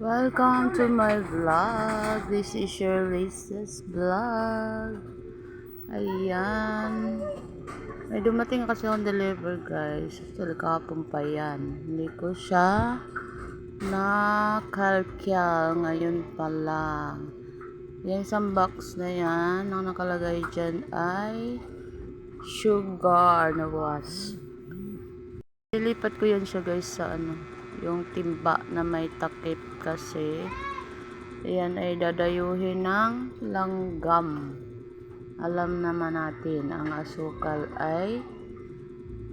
Welcome to my vlog. This is Shirley's vlog. Ayan. May dumating kasi akong deliver guys. Actually kapong pa yan. Hindi ko siya nakalkyal ngayon pa lang. Yung isang box na yan, ang nakalagay dyan ay sugar na was. Nilipat ko yan siya guys sa ano, yung timba na may takip kasi. Ayan ay dadayuhin ng langgam. Alam naman natin, ang asukal ay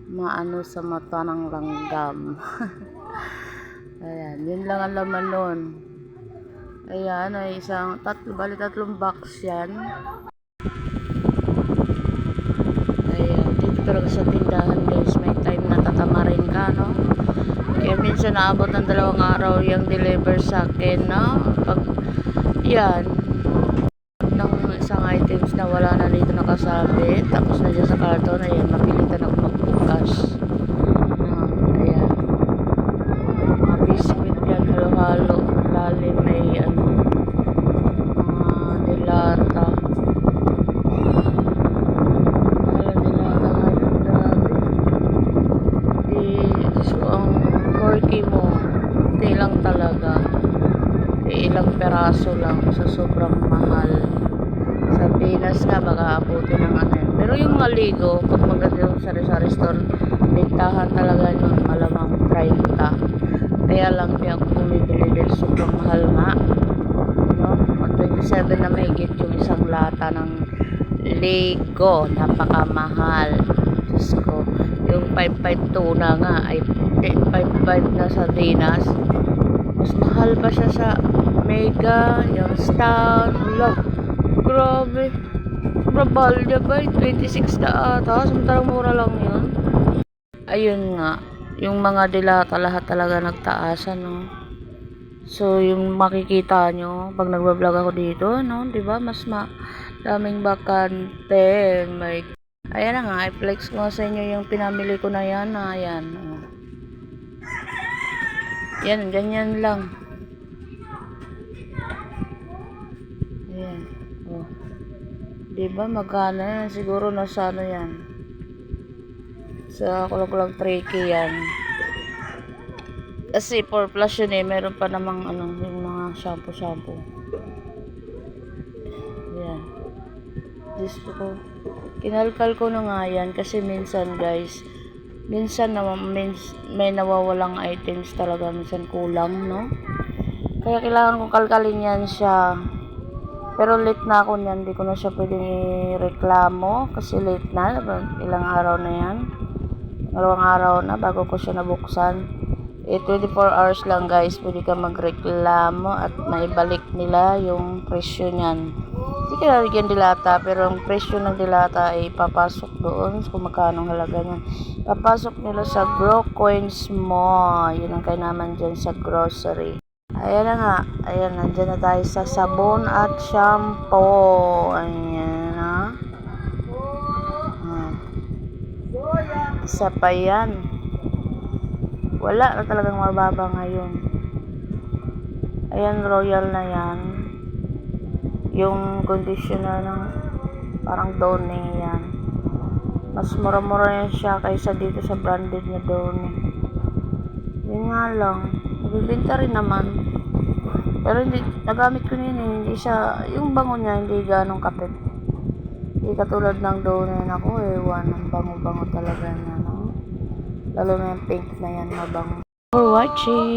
maano sa mata ng langgam. Ayan, yun lang ang laman nun. Ayan, ay isang, tatlo, bali tatlong box yan. Ayan, dito talaga sa tindahan guys, may time na tatamarin ka, no? Minsan naabot ng dalawang araw yung deliver sa akin, no? Pag, yan, ng isang items na wala na dito nakasabit, tapos na dyan sa karton, ayan, mapilitan ako magbukas. No, ayan. Mga biscuit yan, halo-halo, lalim may, ano, mga dilata. Wala dilata ngayon, grabe. Di, so, ang corky mo, hindi lang talaga. Di, ilang peraso lang sa sobrang mahal. Sa Pinas nga, baka abutin ng yun. Pero yung mga ligo, pag magdating sa sari-sari store, bintahan talaga yun, malamang 30. Kaya lang di ako bumibili dahil sobrang mahal nga. No? Ang 27 na mahigit yung isang lata ng Lego. Napakamahal. Diyos ko. Yung 552 na nga ay 55 na sa Dinas. Mas mahal pa siya sa Mega, yung Stan. Wala. Grabe. Sobrang niya ba? 26 na ata. Samantalang mura lang yun. Ayun nga. Yung mga dilata lahat talaga nagtaas, ano. So, yung makikita nyo, pag nagbablog ako dito, no, di ba mas ma daming bakante. May, ayan na nga, i-flex ko sa inyo yung pinamili ko na yan, ayan. Oh. Yan, ganyan lang. Ayan. Oh. Di ba magkano yan? Siguro nasa ano yan. Sa kulang-kulang 3K yan. Kasi 4 plus yun eh. Meron pa namang ano, yung mga shampoo-shampoo. Ayan. Diyos ko. Kinalkal ko na nga yan kasi minsan guys, minsan na may nawawalang items talaga, minsan kulang, no? Kaya kailangan kong kalkalin yan siya. Pero late na ako niyan, hindi ko na siya pwedeng ireklamo kasi late na, ilang araw na yan. Dalawang araw na bago ko siya nabuksan. Eh, 24 hours lang guys, pwede ka magreklamo at maibalik nila yung presyo niyan. Hindi ka lalagyan dilata, pero ang presyo ng dilata ay papasok doon kung magkano halaga niyan. Papasok nila sa Grow Coins mo. Yun ang kainaman dyan sa grocery. Ayan na nga. Ayan, nandyan na tayo sa sabon at shampoo. Ayan na. Hmm. Isa pa yan. Wala na talagang mababa ngayon. Ayan, royal na yan. Yung conditioner ng parang Downy yan. Mas mura-mura yan siya kaysa dito sa branded na Downy. Yun nga lang. Nagbibinta rin naman. Pero hindi, nagamit ko yun eh. Hindi siya, yung bango niya hindi ganong kapit. Hindi katulad ng Downy na ko eh. Ang bango-bango talaga niya, no? Lalo na yung pink na yan, mabango. For watching!